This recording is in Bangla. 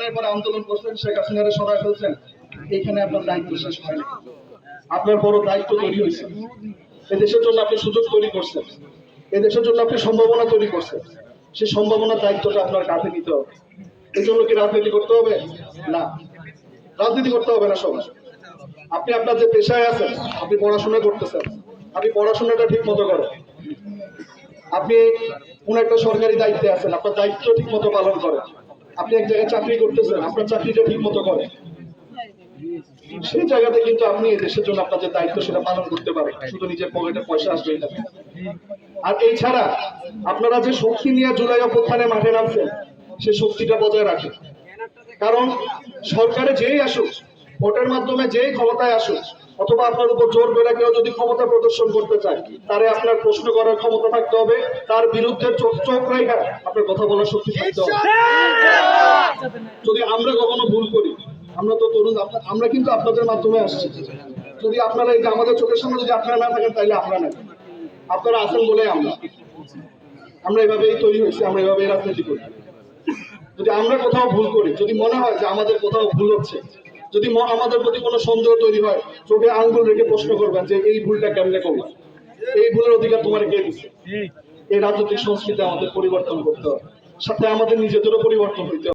অভ্যুত্থানের পরে আন্দোলন করছেন, শেখ হাসিনারে সরাই ফেলছেন। এইখানে আপনার দায়িত্ব শেষ হয়নি আপনার বড় দায়িত্ব তৈরি হয়েছে। এই দেশের জন্য আপনি সুযোগ তৈরি করছেন। এই দেশের জন্য আপনি সম্ভাবনা তৈরি করছেন। সেই সম্ভাবনার দায়িত্বটা আপনার কাঁধে নিতে হবে। এই জন্য কি রাজনীতি করতে হবে? না। রাজনীতি করতে হবে না সবাই আপনি আপনার যে পেশায় আছেন, আপনি পড়াশোনা করতেছেন, আপনি পড়াশোনাটা ঠিক মতো করেন। আপনি কোন একটা সরকারি দায়িত্বে আছেন, আপনার দায়িত্ব ঠিক মতো পালন করেন। আপনি এক জায়গায় চাকরি করতেছেন, আপনার চাকরিটা ঠিক মতো করেন। সেই জায়গাতে কিন্তু আপনি এই দেশের জন্য আপনার যে দায়িত্ব সেটা পালন করতে পারেন। শুধু নিজের পকেটে পয়সা আসবে না আর এই ছাড়া আপনারা যে শক্তি নিয়ে জুলাই অভ্যুত্থানে মাঠে নামছেন সেই শক্তিটা বজায় রাখেন। কারণ সরকারে যেই আসুক, ভোটের মাধ্যমে যেই ক্ষমতায় আসুক অথবা আপনার উপর জোর করে কেউ যদি ক্ষমতা প্রদর্শন করতে চায়, তারে আপনার প্রশ্ন করার ক্ষমতা থাকতে হবে, তার বিরুদ্ধে চোখ চোখ রেখা আপনার কথা বলার শক্তি থাকতে হবে। যদি আমরা কখনো ভুল করি, আমরা তো তরুণ, আমরা কিন্তু আপনাদের মাধ্যমে আসছি। যদি আপনারা এই যে আমাদের চোখের সামনে যদি আপনারা না থাকেন তাহলে আমরা না। আপনারা আছেন বলে আমরা। আমরা এভাবেই তৈরি হয়েছি, আমরা এভাবেই রাজনীতি করি। যদি আমরা কোথাও ভুল করি, যদি মনে হয় যে আমাদের কোথাও ভুল হচ্ছে যদি আমাদের প্রতি কোনো সন্দেহ তৈরি হয় চোখে আঙ্গুল রেখে প্রশ্ন করবেন যে এই ভুলটা কেমনে করলাম? এই ভুলের অধিকার তোমার কে দিচ্ছে এই রাজনৈতিক সংস্কৃতি আমাদের পরিবর্তন করতে হবে। সাথে আমাদের নিজেদেরও পরিবর্তন হইতে হবে।